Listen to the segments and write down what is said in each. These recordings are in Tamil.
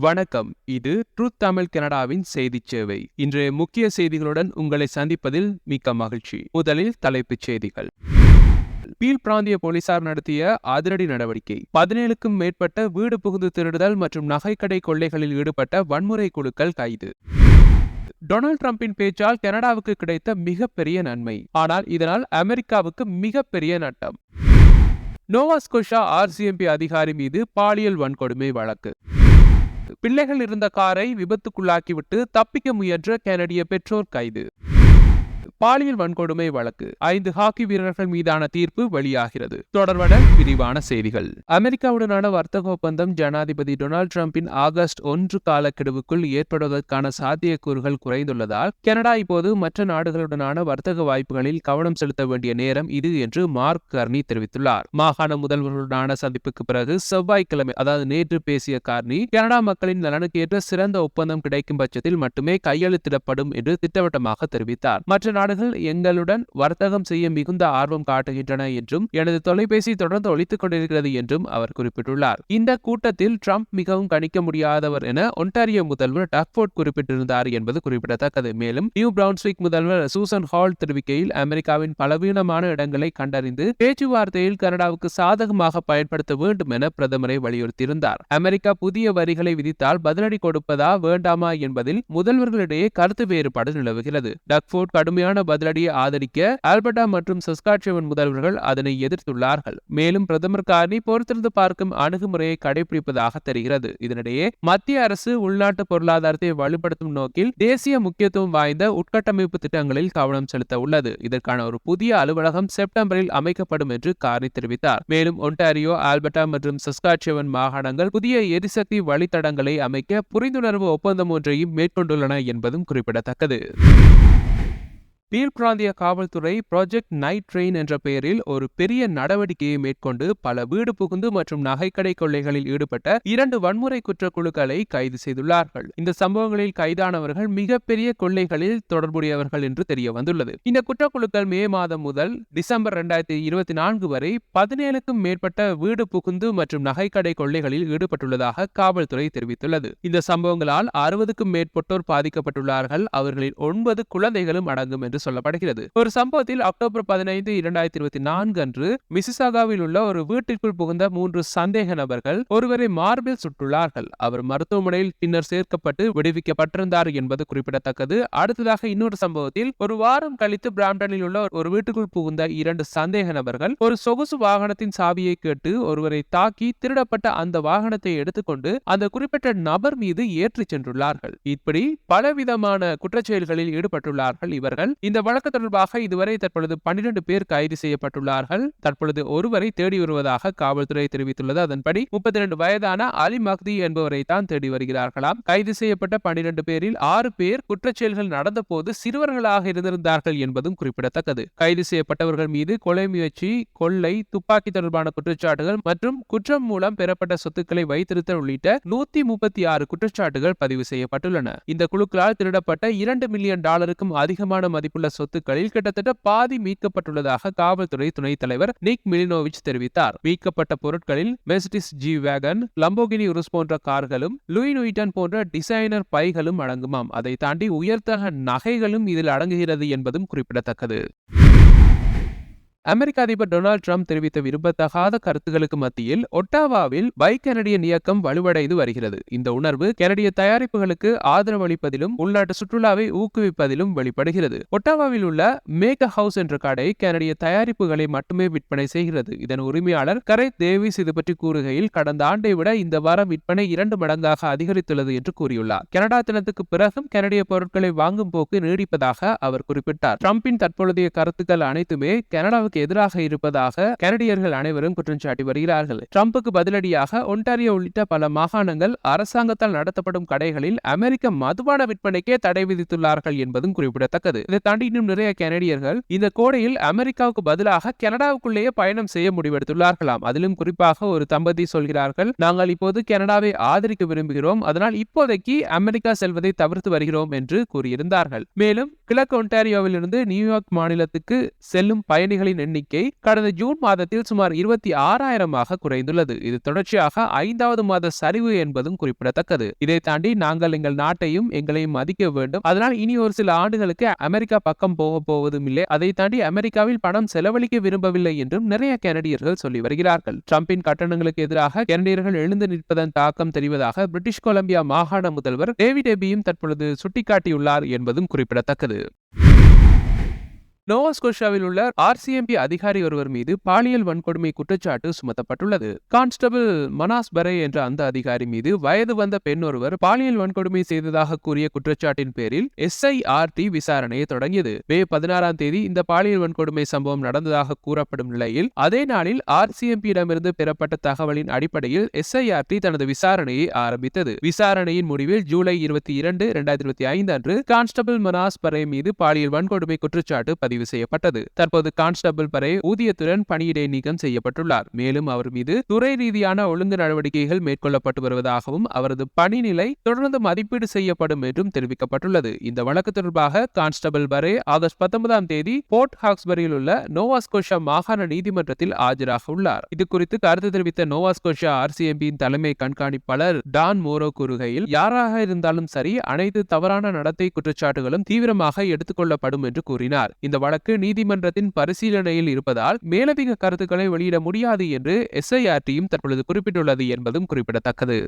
வணக்கம். இது ட்ரூத் தமிழ் கனடாவின் செய்தி சேவை. இன்றைய முக்கிய செய்திகளுடன் உங்களை சந்திப்பதில் மிக்க மகிழ்ச்சி. முதலில் தலைப்புச் செய்திகள். பீல் பிராந்திய போலீசார் நடத்திய அதிரடி நடவடிக்கை. பதினேழுக்கும் மேற்பட்ட வீடு புகுந்து திருடுதல் மற்றும் நகைக்கடை கொள்ளைகளில் ஈடுபட்ட வன்முறை குழுக்கள் கைது. டொனால்ட் ட்ரம்பின் பேச்சால் கனடாவுக்கு கிடைத்த மிகப்பெரிய நன்மை. ஆனால் இதனால் அமெரிக்காவுக்கு மிகப்பெரிய நட்டம். நோவாஸ்கோஷா ஆர்சிஎம்பி அதிகாரி மீது பாலியல் வன்கொடுமை வழக்கு. பிள்ளைகள் இருந்த காரை விபத்துக்குள்ளாக்கிவிட்டு தப்பிக்க முயன்ற கனடிய பெற்றோர் கைது. பாலியல் வன்கொடுமை வழக்கு ஐந்து ஹாக்கி வீரர்கள் மீதான தீர்ப்பு வெளியாகிறது. தொடர்பான விரிவான செய்திகள். அமெரிக்காவுடனான வர்த்தக ஒப்பந்தம் ஜனாதிபதி டொனால்டு டிரம்பின் ஆகஸ்ட் ஒன்று காலக்கெடுவுக்குள் ஏற்படுவதற்கான சாத்தியக்கூறுகள் குறைந்துள்ளதால் கனடா இப்போது மற்ற நாடுகளுடனான வர்த்தக வாய்ப்புகளில் கவனம் செலுத்த வேண்டிய நேரம் இது என்று மார்க் கர்னி தெரிவித்துள்ளார். மாகாண முதல்வர்களுடனான சந்திப்புக்கு பிறகு செவ்வாய்க்கிழமை அதாவது நேற்று பேசிய கார்னி கனடா மக்களின் நலனுக்கேற்ற சிறந்த ஒப்பந்தம் கிடைக்கும் பட்சத்தில் மட்டுமே கையெழுத்திடப்படும் என்று திட்டவட்டமாக தெரிவித்தார். மற்ற நாடுகள் எங்களுடன் வர்த்தகம் செய்ய மிகுந்த ஆர்வம் காட்டுகின்றன என்றும் எனது தொலைபேசி தொடர்ந்து ஒழித்துக் கொண்டிருக்கிறது என்றும் அவர் குறிப்பிட்டுள்ளார். இந்த கூட்டத்தில் ட்ரம்ப் மிகவும் கணிக்க முடியாதவர் என ஒன்டாரியோ முதல்வர் டக்ஃபோர்ட் குறிப்பிட்டிருந்தார் என்பது குறிப்பிடத்தக்கது. மேலும் நியூ பிரவுன்ஸ்விக் முதல்வர் சூசன் ஹால் தெரிவிக்கையில் அமெரிக்காவின் பலவீனமான இடங்களை கண்டறிந்து பேச்சுவார்த்தையில் கனடாவுக்கு சாதகமாக பயன்படுத்த வேண்டும் என பிரதமரை வலியுறுத்தியிருந்தார். அமெரிக்கா புதிய வரிகளை விதித்தால் பதிலடி கொடுப்பதா வேண்டாமா என்பதில் முதல்வர்களிடையே கருத்து வேறுபாடு நிலவுகிறது. டக்ஃபோர்ட் கடுமையான பதிலடியை ஆதரிக்க ஆல்பர்டா மற்றும் சஸ்காட்சியவன் முதல்வர்கள் அதனை எதிர்த்துள்ளார்கள். மேலும் பிரதமர் கார்னி பொறுத்திருந்து பார்க்கும் அணுகுமுறையை கடைபிடிப்பதாக தெரிகிறது. இதனிடையே மத்திய அரசு உள்நாட்டு பொருளாதாரத்தை வலுப்படுத்தும் நோக்கில் தேசிய முக்கியத்துவம் வாய்ந்த உட்கட்டமைப்பு திட்டங்களில் கவனம் செலுத்த உள்ளது. இதற்கான ஒரு புதிய அலுவலகம் செப்டம்பரில் அமைக்கப்படும் என்று கார்னி தெரிவித்தார். மேலும் ஒன்டாரியோ ஆல்பர்டா மற்றும் சஸ்காட்சியவன் மாகாணங்கள் புதிய எரிசக்தி வழித்தடங்களை அமைக்க புரிந்துணர்வு ஒப்பந்தம் ஒன்றையும் மேற்கொண்டுள்ளன என்பதும் குறிப்பிடத்தக்கது. பீர் பிராந்திய காவல்துறை ப்ராஜெக்ட் நைட் ட்ரெயின் என்ற பெயரில் ஒரு பெரிய நடவடிக்கையை மேற்கொண்டு பல வீடு புகுந்து மற்றும் நகைக்கடை கொள்ளைகளில் ஈடுபட்ட இரண்டு வன்முறை குற்ற குழுக்களை கைது செய்துள்ளார்கள். இந்த சம்பவங்களில் கைதானவர்கள் மிகப்பெரிய கொள்ளைகளில் தொடர்புடையவர்கள் என்று தெரிய வந்துள்ளது இந்த குற்றக்குழுக்கள் மே மாதம் முதல் டிசம்பர் இரண்டாயிரத்தி இருபத்தி நான்கு வரை பதினேழுக்கும் மேற்பட்ட வீடு புகுந்து மற்றும் நகைக்கடை கொள்ளைகளில் ஈடுபட்டுள்ளதாக காவல்துறை தெரிவித்துள்ளது. இந்த சம்பவங்களால் அறுபதுக்கும் மேற்பட்டோர் பாதிக்கப்பட்டுள்ளார்கள். அவர்களில் ஒன்பது குழந்தைகளும் அடங்கும் என்று என்று சொல்லப்படுகிறது. ஒரு சம்பவத்தில் அக்டோபர் பதினைந்து இரண்டாயிரத்தி இருபத்தி நான்கு அன்று மிசிசாகாவில் உள்ள ஒரு வீட்டிற்குள் புகுந்த மூன்று சந்தேக நபர்கள் ஒருவரை மார்பில் சுட்டுள்ளார்கள். அவர் மருத்துவமனையில் பின்னர் சேர்க்கப்பட்டு விடுவிக்கப்பட்டிருந்தார் என்பது குறிப்பிடத்தக்கது. அடுத்ததாக இன்னொரு சம்பவத்தில் ஒரு வாரம் கழித்து பிராம்டனில் உள்ள ஒரு வீட்டுக்குள் புகுந்த இரண்டு சந்தேக நபர்கள் ஒரு சொகுசு வாகனத்தின் சாவியை கேட்டு ஒருவரை தாக்கி திருடப்பட்ட அந்த வாகனத்தை எடுத்துக்கொண்டு அந்த குறிப்பிட்ட நபர் மீது ஏற்றிச் சென்றுள்ளார்கள். இப்படி பலவிதமான குற்றச்செயல்களில் ஈடுபட்டுள்ளார்கள் இவர்கள். இந்த வழக்கு தொடர்பாக இதுவரை தற்பொழுது பன்னிரண்டு பேர் கைது செய்யப்பட்டுள்ளார்கள். தற்பொழுது ஒருவரை தேடி வருவதாக காவல்துறை தெரிவித்துள்ளது. அதன்படி முப்பத்தி இரண்டு வயதான அலி மக்தி என்பவரை தான் தேடி வருகிறார்களாம். கைது செய்யப்பட்ட பன்னிரண்டு பேரில் ஆறு பேர் குற்றச்செயல்கள் நடந்த போது சிறுவர்களாக இருந்திருந்தார்கள் என்பதும் குறிப்பிடத்தக்கது. கைது செய்யப்பட்டவர்கள் மீது கொலை முயற்சி கொள்ளை துப்பாக்கி தொடர்பான குற்றச்சாட்டுகள் மற்றும் குற்றம் மூலம் பெறப்பட்ட சொத்துக்களை வைத்திருத்தல் உள்ளிட்ட நூத்தி முப்பத்தி ஆறு குற்றச்சாட்டுகள் பதிவு செய்யப்பட்டுள்ளன. இந்த குழுக்களால் திருடப்பட்ட இரண்டு மில்லியன் டாலருக்கும் அதிகமான மதிப்பு மதிப்புள்ள சொத்துக்களில் கிட்டத்தட்ட பாதி மீட்கப்பட்டுள்ளதாக காவல்துறை துணைத் தலைவர் நிக் மிலினோவிச் தெரிவித்தார். மீட்கப்பட்ட பொருட்களில் Mercedes G Wagon Lamborghini Urus போன்ற கார்களும் லூய் நுயிட்டன் போன்ற டிசைனர் பைகளும் அடங்குமாம். அதை தாண்டி உயர்த்தக நகைகளும் இதில் அடங்குகிறது என்பதும் குறிப்பிடத்தக்கது. அமெரிக்க அதிபர் டொனால்டு ட்ரம்ப் தெரிவித்த விரும்பத்தகாத கருத்துகளுக்கு மத்தியில் ஒட்டாவாவில் பை கனடியன் இயக்கம் வலுவடைந்து வருகிறது. இந்த உணர்வு கனடிய தயாரிப்புகளுக்கு ஆதரவு அளிப்பதிலும் உள்நாட்டு சுற்றுலாவை ஊக்குவிப்பதிலும் வெளிப்படுகிறது. ஒட்டாவாவில் உள்ள மேக் ஹவுஸ் என்ற கடை கனடிய தயாரிப்புகளை மட்டுமே விற்பனை செய்கிறது. இதன் உரிமையாளர் கரை தேவிஸ் இது பற்றி கூறுகையில் கடந்த ஆண்டை விட இந்த வாரம் விற்பனை இரண்டு மடங்காக அதிகரித்துள்ளது என்று கூறியுள்ளார். கனடா தினத்துக்கு பிறகும் கனடிய பொருட்களை வாங்கும் போக்கு நீடிப்பதாக அவர் குறிப்பிட்டார். டிரம்பின் தற்பொழுதைய கருத்துக்கள் அனைத்துமே கனடாவுக்கு எதிராக இருப்பதாக கனடியர்கள் அனைவரும் குற்றம் சாட்டி வருகிறார்கள். ட்ரம்புக்கு பதிலடியாக ஒன்டாரியோ உள்ளிட்ட பல மாகாணங்கள் அரசாங்கத்தால் நடத்தப்படும் கடைகளில் அமெரிக்க மதுபான விற்பனைக்கே தடை விதித்துள்ளார்கள் என்பதும் குறிப்பிடத்தக்கது. இதை தாண்டி இன்னும் நிறைய கனடியர்கள் இந்த கோடையில் அமெரிக்காவுக்கு பதிலாக கனடாவுக்குள்ளேயே பயணம் செய்ய முடிவெடுத்துள்ளார்களாம். அதிலும் குறிப்பாக ஒரு தம்பதி சொல்கிறார்கள் நாங்கள் இப்போது கனடாவை ஆதரிக்க விரும்புகிறோம். அதனால் இப்போதைக்கு அமெரிக்கா செல்வதை தவிர்த்து வருகிறோம் என்று கூறியிருந்தார்கள். மேலும் கிழக்கு ஒன்டாரியோவில் இருந்து நியூயார்க் மாநிலத்துக்கு செல்லும் பயணிகளின் எண்ணிக்கை கடந்த ஜூன் மாதத்தில் சுமார் இருபத்தி ஆறாயிரமாக குறைந்துள்ளது. இது தொடர்ச்சியாக ஐந்தாவது மாத சரிவு என்பதும் குறிப்பிடத்தக்கது. இதை தாண்டி நாங்கள் எங்கள் நாட்டையும் எங்களையும் மதிக்க வேண்டும். அதனால் இனி ஒரு சில ஆண்டுகளுக்கு அமெரிக்கா பக்கம் போக போவதும் இல்லை அதை தாண்டி அமெரிக்காவில் பணம் செலவழிக்க விரும்பவில்லை என்றும் நிறைய கனடியர்கள் சொல்லி வருகிறார்கள். டிரம்பின் கட்டணங்களுக்கு எதிராக கனடியர்கள் எழுந்து நிற்பதன் தாக்கம் தெரிவதாக பிரிட்டிஷ் கொலம்பியா மாகாண முதல்வர் டேவிட் எபியும் தற்பொழுது சுட்டிக்காட்டியுள்ளார் என்பதும் குறிப்பிடத்தக்கது. நோவாஸ்கோஷாவில் உள்ள ஆர்சிஎம்பி அதிகாரி ஒருவர் மீது பாலியல் வன்கொடுமை குற்றச்சாட்டு சுமத்தப்பட்டுள்ளது. கான்ஸ்டபிள் மனாஸ் பரே என்ற அந்த அதிகாரி மீது வயது வந்த பெண் ஒருவர் பாலியல் வன்கொடுமை செய்ததாக கூறிய குற்றச்சாட்டின் பேரில் எஸ்ஐஆர்டி விசாரணையை தொடங்கியது. மே பதினாறாம் தேதி இந்த பாலியல் வன்கொடுமை சம்பவம் நடந்ததாக கூறப்படும் நிலையில் அதே நாளில் ஆர்சிஎம்பியிடமிருந்து பெறப்பட்ட தகவலின் அடிப்படையில் எஸ்ஐஆர்டி தனது விசாரணையை ஆரம்பித்தது. விசாரணையின் முடிவில் ஜூலை இருபத்தி இரண்டு இரண்டாயிரத்தி இருபத்தி ஐந்து அன்று கான்ஸ்டபிள் மனாஸ் பரே மீது பாலியல் வன்கொடுமை குற்றச்சாட்டு பதிவு பதிவு செய்யப்பட்டது. தற்போது கான்ஸ்டபிள் பரே ஊதியத்துடன் பணியிடை நீக்கம் செய்யப்பட்டுள்ளார். மேலும் அவர் மீது துறை ரீதியான ஒழுங்கு நடவடிக்கைகள் மேற்கொள்ளப்பட்டு வருவதாகவும் அவரது பணிநிலை தொடர்ந்து மதிப்பீடு செய்யப்படும் என்றும் தெரிவிக்கப்பட்டுள்ளது. இந்த வழக்கு தொடர்பாக கான்ஸ்டபிள் பரே ஆகஸ்ட் பத்தொன்பதாம் தேதி போர்ட் ஹாக்ஸ்பரியில் உள்ள நோவாஸ்கோஷா மாகாண நீதிமன்றத்தில் ஆஜராக உள்ளார். இது குறித்து கருத்து தெரிவித்த நோவாஸ்கோஷா ஆர்சிஎம்பியின் தலைமை கண்காணிப்பாளர் டான் மோரோ கூறுகையில் யாராக இருந்தாலும் சரி அனைத்து தவறான நடத்தை குற்றச்சாட்டுகளும் தீவிரமாக எடுத்துக்கொள்ளப்படும் என்று கூறினார். இந்த வழக்கு நீதிமன்றத்தின் பரிசீலனையில் இருப்பதால் மேலதிக கருத்துக்களை வெளியிட முடியாது என்று எஸ்ஐஆர்டியும் தற்பொழுது குறிப்பிட்டுள்ளது என்பதும் குறிப்பிடத்தக்கது.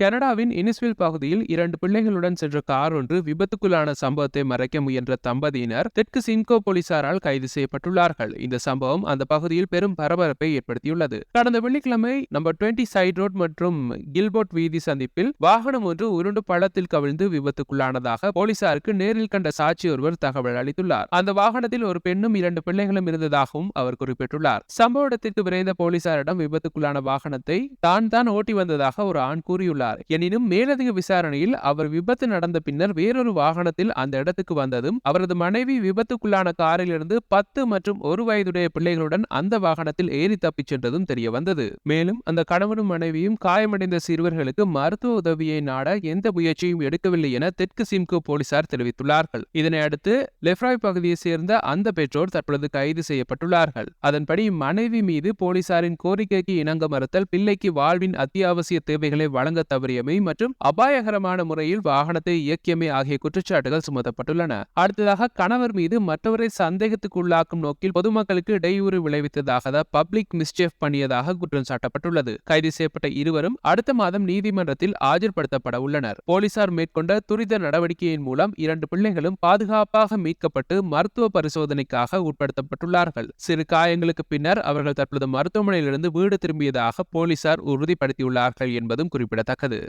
கனடாவின் இனிஸ்வில் பகுதியில் இரண்டு பிள்ளைகளுடன் சென்ற கார் ஒன்று விபத்துக்குள்ளான சம்பவத்தை மறைக்க முயன்ற தம்பதியினர் தெற்கு சின்கோ போலீசாரால் கைது செய்யப்பட்டுள்ளார்கள். இந்த சம்பவம் அந்த பகுதியில் பெரும் பரபரப்பை ஏற்படுத்தியுள்ளது. கடந்த வெள்ளிக்கிழமை நம்பர் டுவெண்டி சைட் ரோட் மற்றும் கில்போர்ட் வீதி சந்திப்பில் வாகனம் ஒன்று உருண்டு பள்ளத்தில் கவிழ்ந்து விபத்துக்குள்ளானதாக போலீசாருக்கு நேரில் கண்ட சாட்சி ஒருவர் தகவல் அளித்துள்ளார். அந்த வாகனத்தில் ஒரு பெண்ணும் இரண்டு பிள்ளைகளும் இருந்ததாகவும் அவர் குறிப்பிட்டுள்ளார். சம்பவ இடத்திற்கு விரைந்த போலீசாரிடம் விபத்துக்குள்ளான வாகனத்தை தான் தான் ஓட்டி வந்ததாக ஒரு ஆண் கூறியுள்ளார். உள்ளார் எனினும் மேலதிக விசாரணையில் அவர் விபத்து நடந்த பின்னர் வேறொரு வாகனத்தில் அந்த இடத்துக்கு வந்ததும் அவரது மனைவி விபத்துக்குள்ளான காரிலிருந்து பத்து மற்றும் ஒரு வயதுடைய பிள்ளைகளுடன் அந்த வாகனத்தில் ஏறி தப்பிச் சென்றதும் தெரிய வந்தது. மேலும் அந்த கணவனும் மனைவியும் காயமடைந்த சிறுவர்களுக்கு மருத்துவ உதவியை நாட எந்த முயற்சியும் எடுக்கவில்லை என தெற்கு சிம்கோ போலீசார் தெரிவித்துள்ளார்கள். இதனையடுத்து லெப்ராய் லெஃப்ராய் பகுதியை சேர்ந்த அந்த பெற்றோர் தற்பொழுது கைது செய்யப்பட்டுள்ளார்கள். அதன்படி மனைவி மீது போலீசாரின் கோரிக்கைக்கு இணங்க மறுத்தல் பிள்ளைக்கு வாழ்வின் அத்தியாவசிய தேவைகளை வழங்க தவறியமை மற்றும் அபாயகரமான முறையில் வாகனத்தை இயக்கியமை ஆகிய குற்றச்சாட்டுகள் சுமத்தப்பட்டுள்ளன. அடுத்ததாக கணவர் மீது மற்றவரை சந்தேகத்துக்குள்ளாக்கும் நோக்கில் பொதுமக்களுக்கு இடையூறு விளைவித்ததாக பப்ளிக் மிஸ்டேஃப் பண்ணியதாக குற்றம் சாட்டப்பட்டுள்ளது. கைது செய்யப்பட்ட இருவரும் அடுத்த மாதம் நீதிமன்றத்தில் ஆஜர்படுத்தப்பட உள்ளனர். போலீசார் மேற்கொண்ட துரித நடவடிக்கையின் மூலம் இரண்டு பிள்ளைகளும் பாதுகாப்பாக மீட்கப்பட்டு மருத்துவ பரிசோதனைக்காக உட்படுத்தப்பட்டுள்ளார்கள். சிறு காயங்களுக்கு பின்னர் அவர்கள் தற்போது மருத்துவமனையிலிருந்து வீடு திரும்பியதாக போலீசார் உறுதிப்படுத்தியுள்ளார்கள் என்பதும் குறிப்பிடத்தக்கது. நடக்குது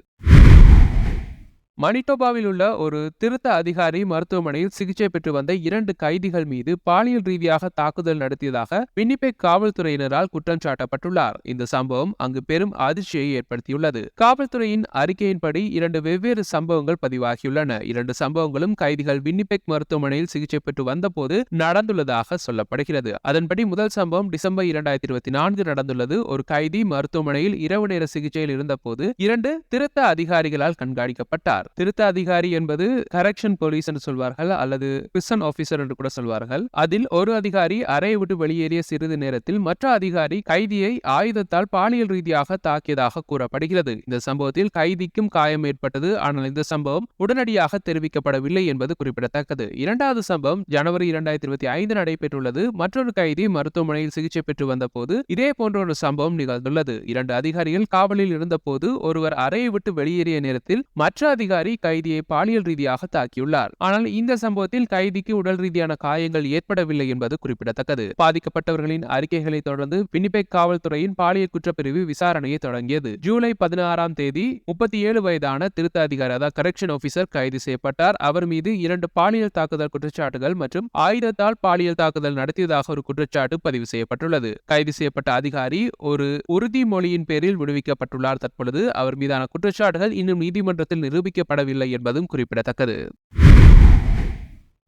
மணிட்டோபாவில் உள்ள ஒரு திருத்த அதிகாரி மருத்துவமனையில் சிகிச்சை பெற்று வந்த இரண்டு கைதிகள் மீது பாலியல் ரீதியாக தாக்குதல் நடத்தியதாக வின்னிபெக் காவல்துறையினரால் குற்றம் சாட்டப்பட்டுள்ளார். இந்த சம்பவம் அங்கு பெரும் அதிர்ச்சியை ஏற்படுத்தியுள்ளது. காவல்துறையின் அறிக்கையின்படி இரண்டு வெவ்வேறு சம்பவங்கள் பதிவாகியுள்ளன. இரண்டு சம்பவங்களும் கைதிகள் வின்னிபெக் மருத்துவமனையில் சிகிச்சை பெற்று வந்தபோது நடந்துள்ளதாக சொல்லப்படுகிறது. அதன்படி முதல் சம்பவம் டிசம்பர் இரண்டாயிரத்தி இருபத்தி நான்கு நடந்துள்ளது. ஒரு கைதி மருத்துவமனையில் இரவு நேர சிகிச்சையில் இருந்தபோது இரண்டு திருத்த அதிகாரிகளால் கண்காணிக்கப்பட்டார். சொல்கிறார் திருத்த அதிகாரி என்பது கரெக்ஷன் போலீஸ் என்று சொல்வார்கள் அல்லது பிரிசன் ஆபீசர் என்று கூட சொல்வார்கள். அதில் ஒரு அதிகாரி அறையை விட்டு வெளியேறிய சிறிது நேரத்தில் மற்ற அதிகாரி கைதியை ஆயுதத்தால் பாலியல் ரீதியாக தாக்கியதாக கூறப்படுகிறது. இந்த சம்பவத்தில் கைதிக்கும் காயம் ஏற்பட்டது ஆனால் இந்த சம்பவம் உடனடியாக தெரிவிக்கப்படவில்லை என்பது குறிப்பிடத்தக்கது. இரண்டாவது சம்பவம் ஜனவரி இரண்டாயிரத்தி இருபத்தி ஐந்து நடைபெற்றுள்ளது. மற்றொரு கைதி மருத்துவமனையில் சிகிச்சை பெற்று வந்தபோது இதே போன்ற ஒரு சம்பவம் நிகழ்ந்துள்ளது. இரண்டு அதிகாரிகள் காவலில் இருந்தபோது ஒருவர் அறையை விட்டு வெளியேறிய நேரத்தில் மற்ற அதிகாரி அதிகாரி கைதியை பாலியல் ரீதியாக தாக்கியுள்ளார். ஆனால் இந்த சம்பவத்தில் கைதிக்கு உடல் ரீதியான காயங்கள் ஏற்படவில்லை என்பது குறிப்பிடத்தக்கது. பாதிக்கப்பட்டவர்களின் அறிக்கைகளை தொடர்ந்து வினிபெக் காவல்துறையின் பாலியல் குற்றப்பிரிவு விசாரணையை தொடங்கியது. ஜூலை பதினாறாம் தேதி முப்பத்தி ஏழு வயதான திருத்த அதிகாரி அதாவது கரெக்ஷன் ஆபீசர் கைது செய்யப்பட்டார். அவர் மீது இரண்டு பாலியல் தாக்குதல் குற்றச்சாட்டுகள் மற்றும் ஆயுதத்தால் பாலியல் தாக்குதல் நடத்தியதாக ஒரு குற்றச்சாட்டு பதிவு செய்யப்பட்டுள்ளது. கைது செய்யப்பட்ட அதிகாரி ஒரு உறுதிமொழியின் பேரில் விடுவிக்கப்பட்டுள்ளார். தற்பொழுது அவர் மீதான குற்றச்சாட்டுகள் இன்னும் நீதிமன்றத்தில் நிரூபிக்க அறிவிக்கப்படவில்லை என்பதும் குறிப்பிடத்தக்கது.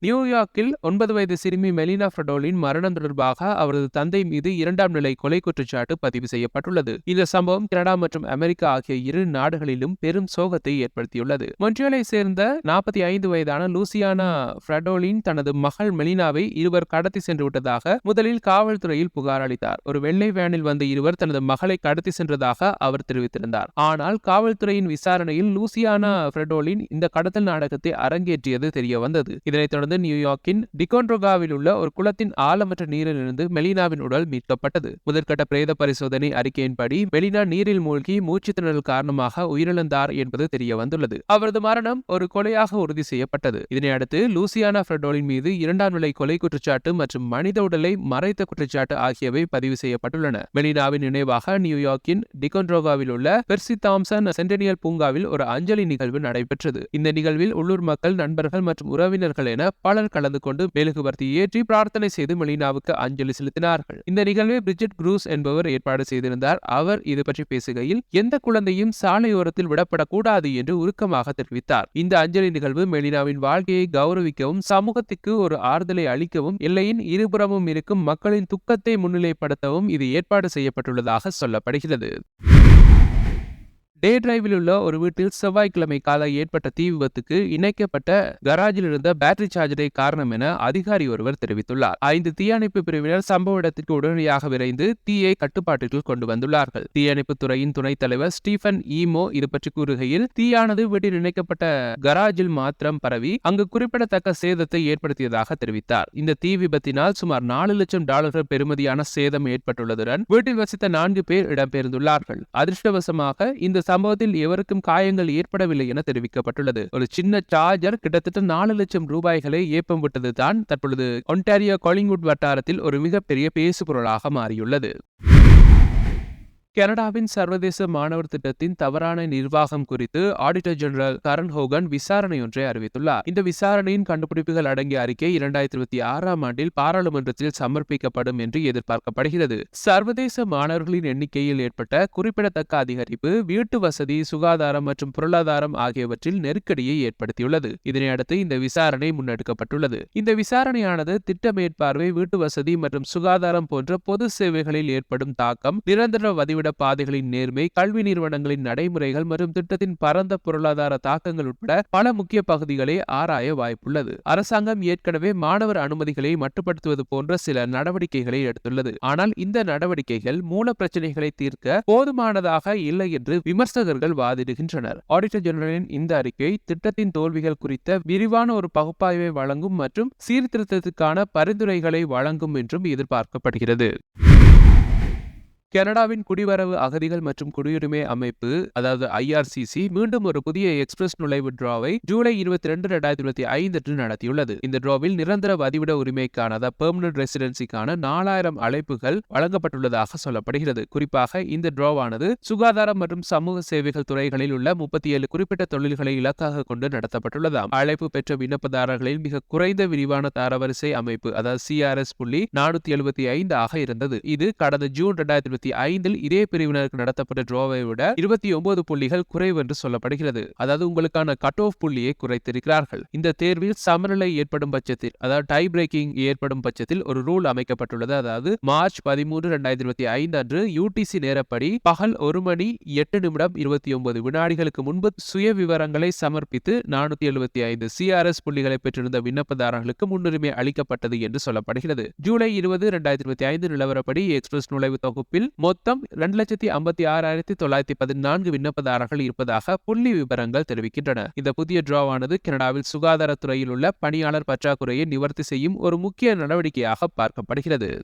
நியூயார்க்கில் ஒன்பது வயது சிறுமி மெலினா ஃப்ரெடோலின் மரணம் தொடர்பாக அவரது தந்தை மீது இரண்டாம் நிலை கொலை குற்றச்சாட்டு பதிவு செய்யப்பட்டுள்ளது. இந்த சம்பவம் கனடா மற்றும் அமெரிக்கா ஆகிய இரு நாடுகளிலும் பெரும் சோகத்தை ஏற்படுத்தியுள்ளது. மொன்ட்ரியலை சேர்ந்த நாற்பத்தி ஐந்து வயதான லூசியானா ஃப்ரெடோலின் தனது மகள் மெலினாவை இருவர் கடத்தி சென்று விட்டதாக முதலில் காவல்துறையில் புகார் அளித்தார். ஒரு வெள்ளை வேனில் வந்த இருவர் தனது மகளை கடத்தி சென்றதாக அவர் தெரிவித்திருந்தார். ஆனால் காவல்துறையின் விசாரணையில் லூசியானா ஃப்ரெடோலின் இந்த கடத்தல் நாடகத்தை அரங்கேற்றியது தெரிய வந்தது இதனைத் தொடர்ந்து நியூயார்க்கின் டிகோன்ட்ரோகாவில் உள்ள ஒரு குளத்தின் ஆழமற்ற நீரிலிருந்து மெலினாவின் உடல் மீட்கப்பட்டது. முதற்கட்ட பிரேத பரிசோதனை அறிக்கையின்படி மெலினா நீரில் மூழ்கி மூச்சு திணறல் காரணமாக உயிரிழந்தார் என்பது தெரிய வந்துள்ளது அவரது மரணம் ஒரு கொலையாக உறுதி செய்யப்பட்டது. இதனையடுத்து லூசியானா ஃப்ரெடோலின் மீது இரண்டாம் நிலை கொலை குற்றச்சாட்டு மற்றும் மனித உடலை மறைத்த குற்றச்சாட்டு ஆகியவை பதிவு செய்யப்பட்டுள்ளன. மெலினாவின் நினைவாக நியூயார்க்கின் டிகோன்ட்ரோகாவில் உள்ள பெர்சி தாம்சன் சென்டனியல் பூங்காவில் ஒரு அஞ்சலி நிகழ்வு நடைபெற்றது. இந்த நிகழ்வில் உள்ளூர் மக்கள் நண்பர்கள் மற்றும் உறவினர்கள் என பலர் கலந்து கொண்டு மெழுகுவர்த்தி ஏற்றி பிரார்த்தனை செய்து மெலினாவுக்கு அஞ்சலி செலுத்தினார்கள். இந்த நிகழ்வை பிரிஜிட் குரூஸ் என்பவர் ஏற்பாடு செய்திருந்தார். அவர் இது பற்றி பேசுகையில் எந்த குழந்தையும் சாலையோரத்தில் விடப்படக்கூடாது என்று உருக்கமாக தெரிவித்தார். இந்த அஞ்சலி நிகழ்வு மெலினாவின் வாழ்க்கையை கௌரவிக்கவும் சமூகத்திற்கு ஒரு ஆறுதலை அளிக்கவும் எல்லையின் இருபுறமும் இருக்கும் மக்களின் துக்கத்தை முன்னிலைப்படுத்தவும் இது ஏற்பாடு செய்யப்பட்டுள்ளதாக சொல்லப்படுகிறது. டே டிரைவில் உள்ள ஒரு வீட்டில் செவ்வாய்க்கிழமை காலை ஏற்பட்ட தீ விபத்துக்கு இணைக்கப்பட்ட கராஜில் இருந்த பேட்டரி சார்ஜரை காரணம் என அதிகாரி ஒருவர் தெரிவித்துள்ளார். ஐந்து தீயணைப்பு பிரிவினர் சம்பவ இடத்திற்கு உடனடியாக விரைந்து தீயை கட்டுப்பாட்டிற்குள் கொண்டு வந்துள்ளார்கள். தீயணைப்பு துறையின் துணைத் தலைவர் ஸ்டீஃபன் ஈமோ இது பற்றி கூறுகையில் தீயானது வீட்டில் இணைக்கப்பட்ட கராஜில் மாத்திரம் பரவி அங்கு குறிப்பிடத்தக்க சேதத்தை ஏற்படுத்தியதாக தெரிவித்தார். இந்த தீ விபத்தினால் சுமார் நாலு லட்சம் டாலர்கள் பெறுமதியான சேதம் ஏற்பட்டுள்ளதுடன் வீட்டில் வசித்த நான்கு பேர் இடம்பெயர்ந்துள்ளார்கள். அதிர்ஷ்டவசமாக இந்த சம்பவத்தில் எவருக்கும் காயங்கள் ஏற்படவில்லை என தெரிவிக்கப்பட்டுள்ளது. ஒரு சின்ன சார்ஜர் கிட்டத்தட்ட நாலு லட்சம் ரூபாய்களை ஏப்பம் விட்டது தான் தற்பொழுது ஒன்டாரியோ கோலிங்வுட் வட்டாரத்தில் ஒரு மிகப்பெரிய பேசுபொருளாக மாறியுள்ளது. கனடாவின் சர்வதேச மாணவர் திட்டத்தின் தவறான நிர்வாகம் குறித்து ஆடிட்டர் ஜெனரல் கரண் ஹோகன் விசாரணை ஒன்றை அறிவித்துள்ளார். இந்த விசாரணையின் கண்டுபிடிப்புகள் அடங்கிய அறிக்கை இரண்டாயிரத்தி இருபத்தி ஆறாம் ஆண்டில் பாராளுமன்றத்தில் சமர்ப்பிக்கப்படும் என்று எதிர்பார்க்கப்படுகிறது. சர்வதேச மாணவர்களின் எண்ணிக்கையில் ஏற்பட்ட குறிப்பிடத்தக்க அதிகரிப்பு வீட்டு வசதி சுகாதாரம் மற்றும் பொருளாதாரம் ஆகியவற்றில் நெருக்கடியை ஏற்படுத்தியுள்ளது. இதனையடுத்து இந்த விசாரணை முன்னெடுக்கப்பட்டுள்ளது. இந்த விசாரணையானது திட்ட மேற்பார்வை வீட்டு வசதி மற்றும் சுகாதாரம் போன்ற பொது சேவைகளில் ஏற்படும் தாக்கம் நிரந்தர வதிவிட பாதைகளின் நேர்மை கல்வி நிறுவனங்களின் நடைமுறைகள் மற்றும் திட்டத்தின் பரந்த பொருளாதார தாக்கங்கள் உட்பட பல முக்கிய பகுதிகளை ஆராய வாய்ப்புள்ளது. அரசாங்கம் ஏற்கனவே மாணவர் அனுமதிகளை மட்டுப்படுத்துவது போன்ற சில நடவடிக்கைகளை எடுத்துள்ளது. ஆனால் இந்த நடவடிக்கைகள் மூல பிரச்சனைகளை தீர்க்க போதுமானதாக இல்லை என்று விமர்சகர்கள் வாதிடுகின்றனர். ஆடிட்டர் ஜெனரலின் இந்த அறிக்கை திட்டத்தின் தோல்விகள் குறித்த விரிவான ஒரு பகுப்பாய்வை வழங்கும் மற்றும் சீர்திருத்தத்துக்கான பரிந்துரைகளை வழங்கும் என்றும் எதிர்பார்க்கப்படுகிறது. கனடாவின் குடிவரவு அகதிகள் மற்றும் குடியுரிமை அமைப்பு அதாவது ஐஆர்சிசி மீண்டும் ஒரு புதிய எக்ஸ்பிரஸ் நுழைவு டிராவை ஜூலை இருபத்தி ரெண்டு ரெண்டாயிரத்தி இருபத்தி ஐந்து அன்று நடத்தியுள்ளது. இந்த டிராவில் நிரந்தர வதிவிட உரிமைக்கான பெர்மனன்ட் ரெசிடென்சிக்கான நாலாயிரம் அழைப்புகள் வழங்கப்பட்டுள்ளதாக சொல்லப்படுகிறது. குறிப்பாக இந்த டிராவானது சுகாதாரம் மற்றும் சமூக சேவைகள் துறைகளில் உள்ள முப்பத்தி ஏழு குறிப்பிட்ட தொழில்களை இலக்காக கொண்டு நடத்தப்பட்டுள்ளதாம். அழைப்பு பெற்ற விண்ணப்பதாரர்களில் மிக குறைந்த விரிவான தரவரிசை அமைப்பு அதாவது சிஆர்எஸ் புள்ளி நானூத்தி எழுபத்தி ஐந்து ஆக இருந்தது. இது கடந்த ஜூன் இரண்டாயிரத்தி ரெண்டாயிரத்தி இருபத்தி ஐந்தில் இதே பிரிவினருக்கு நடத்தப்பட்ட டிராவை விட இருபத்தி ஒன்பது புள்ளிகள் குறைவு என்று சொல்லப்படுகிறது. அதாவது உங்களுக்கான கட் ஆஃப் புள்ளியை குறைத்திருக்கிறார்கள். இந்த தேர்வில் சமநிலை ஏற்படும் பட்சத்தில் அதாவது டை பிரேக்கிங் ஏற்படும் பட்சத்தில் ஒரு ரூல் அமைக்கப்பட்டுள்ளது. அதாவது மார்ச் பதிமூன்று இரண்டாயிரத்தி இருபத்தி ஐந்து அன்று யூடிசி நேரப்படி பகல் ஒரு மணி எட்டு நிமிடம் இருபத்தி ஒன்பது வினாடிகளுக்கு முன்பு சுய விவரங்களை சமர்ப்பித்து நானூத்தி எழுபத்தி ஐந்து சிஆர்எஸ் புள்ளிகளை பெற்றிருந்த விண்ணப்பதாரர்களுக்கு முன்னுரிமை அளிக்கப்பட்டது என்று சொல்லப்படுகிறது. ஜூலை இருபது இரண்டாயிரத்தி இருபத்தி ஐந்து நிலவரப்படி எக்ஸ்பிரஸ் நுழைவு தொகுப்பில் மொத்தம் இரண்டு லட்சத்தி ஐம்பத்தி ஆறாயிரத்தி தொள்ளாயிரத்தி பதினான்கு விண்ணப்பதாரர்கள் இருப்பதாக புள்ளி விவரங்கள் தெரிவிக்கின்றன. இந்த புதிய டிராவானது கனடாவில் சுகாதாரத்துறையில் உள்ள பணியாளர் பற்றாக்குறையை நிவர்த்தி செய்யும் ஒரு முக்கிய நடவடிக்கையாக பார்க்கப்படுகிறது.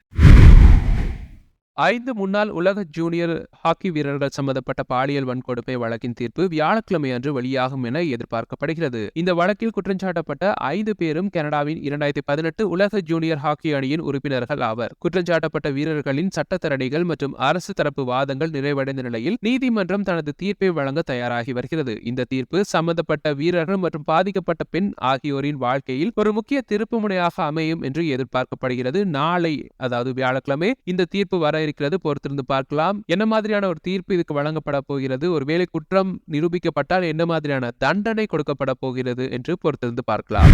ஐந்து முன்னாள் உலக ஜூனியர் ஹாக்கி வீரர்கள் சம்பந்தப்பட்ட பாலியல் வன்கொடுப்பை வழக்கின் தீர்ப்பு வியாழக்கிழமை அன்று வெளியாகும் என எதிர்பார்க்கப்படுகிறது. இந்த வழக்கில் குற்றஞ்சாட்டப்பட்ட ஐந்து பேரும் கனடாவின் இரண்டாயிரத்தி பதினெட்டு உலக ஜூனியர் ஹாக்கி அணியின் உறுப்பினர்கள் ஆவர். குற்றஞ்சாட்டப்பட்ட வீரர்களின் சட்டத்தரணிகள் மற்றும் அரசு தரப்பு வாதங்கள் நிறைவடைந்த நிலையில் நீதிமன்றம் தனது தீர்ப்பை வழங்க தயாராகி வருகிறது. இந்த தீர்ப்பு சம்பந்தப்பட்ட வீரர்கள் மற்றும் பாதிக்கப்பட்ட பெண் ஆகியோரின் வாழ்க்கையில் ஒரு முக்கிய திருப்புமுனையாக அமையும் என்று எதிர்பார்க்கப்படுகிறது. நாளை அதாவது வியாழக்கிழமை இந்த தீர்ப்பு வர இருக்கிறது பொறுத்திருந்து பார்க்கலாம். என்ன மாதிரியான ஒரு தீர்ப்பு இதுக்கு வழங்கப்பட போகிறது? ஒருவேளை குற்றம் நிரூபிக்கப்பட்டால் என்ன மாதிரியான தண்டனை கொடுக்கப்பட போகிறது என்று பொறுத்திருந்து பார்க்கலாம்.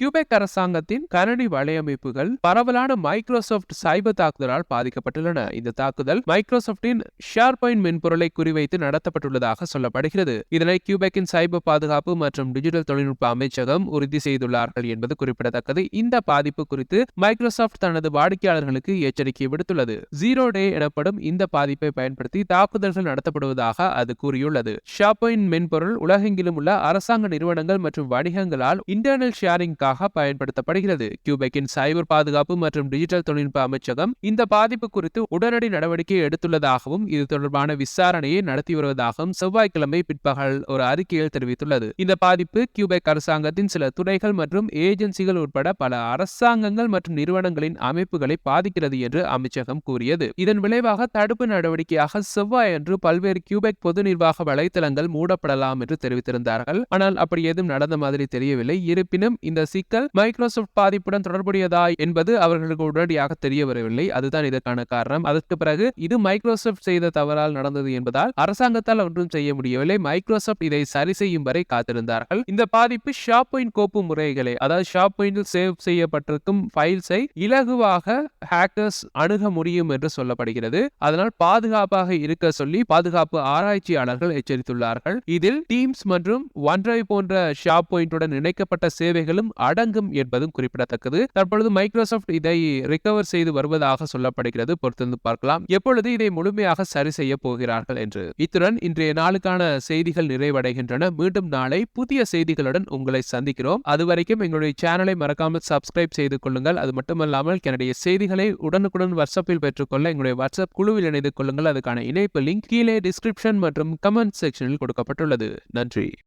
கியூபெக் அரசாங்கத்தின் கணனி வலையமைப்புகள் பரவலான மைக்ரோசாஃப்ட் சைபர் தாக்குதலால் பாதிக்கப்பட்டுள்ளன. இந்த தாக்குதல் மைக்ரோசாஃப்டின் ஷேர்பாயிண்ட் மென்பொருளை குறிவைத்து நடத்தப்பட்டுள்ளதாக சொல்லப்படுகிறது. இதனை கியூபெக்கின் சைபர் பாதுகாப்பு மற்றும் டிஜிட்டல் தொழில்நுட்ப அமைச்சகம் உறுதி செய்துள்ளார்கள் என்பது குறிப்பிடத்தக்கது. இந்த பாதிப்பு குறித்து மைக்ரோசாஃப்ட் தனது வாடிக்கையாளர்களுக்கு எச்சரிக்கை விடுத்துள்ளது. ஜீரோ டே எனப்படும் இந்த பாதிப்பை பயன்படுத்தி தாக்குதல்கள் நடத்தப்படுவதாக அது கூறியுள்ளது. ஷார்பாயிண்ட் மென்பொருள் உலகெங்கிலும் உள்ள அரசாங்க நிறுவனங்கள் மற்றும் வணிகங்களால் இன்டர்னல் ஷேரிங் ஷேரிங்காக பயன்படுத்தப்படுகிறது. கியூபெக்கின் சைபர் பாதுகாப்பு மற்றும் டிஜிட்டல் தொழில்நுட்ப அமைச்சகம் இந்த பாதிப்பு குறித்து உடனடி நடவடிக்கை எடுத்துள்ளதாகவும் இது தொடர்பான விசாரணையை நடத்தி வருவதாகவும் செவ்வாய்க்கிழமை பிற்பகல் ஒரு அறிக்கையில் தெரிவித்துள்ளது. இந்த பாதிப்பு கியூபெக் அரசாங்கத்தின் சில துறைகள் மற்றும் ஏஜென்சிகள் உட்பட பல அரசாங்கங்கள் மற்றும் நிறுவனங்களின் அமைப்புகளை பாதிக்கிறது என்று அமைச்சகம் கூறியது. இதன் விளைவாக தடுப்பு நடவடிக்கையாக செவ்வாயன்று பல்வேறு கியூபெக் பொது நிர்வாக வலைத்தளங்கள் மூடப்படலாம் என்று தெரிவித்திருந்தார்கள். ஆனால் அப்படி ஏதும் நடந்த மாதிரி தெரியவில்லை. இருப்பினும் இந்த சிக்கல் மைக்ரோசாஃப்ட் பாதிப்புடன் தொடர்புடையதா என்பது அவர்களுக்கு உடனடியாக தெரிய வரவில்லை அதுதான் இதற்கான காரணம். அதற்கு பிறகு இது மைக்ரோசாஃப்ட் செய்த தவறால் நடந்தது என்பதால் அரசாங்கத்தால் ஒன்றும் செய்ய முடியவில்லை. மைக்ரோசாஃப்ட் இதை சரி செய்யும் வரை காத்திருந்தார்கள். இந்த பாதிப்பு ஷாப்பாயின் கோப்பு முறைகளை அதாவது ஷாப் சேவ் செய்யப்பட்டிருக்கும் ஃபைல்ஸை இலகுவாக ஹேக்கர்ஸ் அணுக முடியும் என்று சொல்லப்படுகிறது. அதனால் பாதுகாப்பாக இருக்க சொல்லி பாதுகாப்பு ஆராய்ச்சியாளர்கள் எச்சரித்துள்ளார்கள். இதில் டீம்ஸ் மற்றும் ஒன்ட்ரைவ் போன்ற ஷாப் பாயிண்டுடன் இணைக்கப்பட்ட சேவைகளும் அடங்கும் என்பதும் குறிப்பிடத்தக்கது. தற்பொழுது மைக்ரோசாஃப்ட் இதை ரிகவர் செய்து வருவதாக சொல்லப்படுகிறது. பொறுத்திருந்து பார்க்கலாம். எப்பொழுது இதை முழுமையாக சரி செய்ய போகிறார்கள் என்று. இத்துடன் இன்றைய நாளுக்கான செய்திகள் நிறைவடைகின்றன. மீண்டும் நாளை புதிய செய்திகளுடன் உங்களை சந்திக்கிறோம். அதுவரைக்கும் எங்களுடைய சேனலை மறக்காமல் சப்ஸ்கிரைப் செய்து கொள்ளுங்கள். அது மட்டுமல்லாமல் என்னுடைய செய்திகளை உடனுக்குடன் வாட்ஸ்அப்பில் பெற்றுக்கொள்ள எங்களுடைய வாட்ஸ்அப் குழுவில் இணைந்து கொள்ளுங்கள். அதுக்கான இணைப்பு லிங்க் கீழே டிஸ்கிரிப்ஷன் மற்றும் கமெண்ட் செக்ஷனில் கொடுக்கப்பட்டுள்ளது. நன்றி.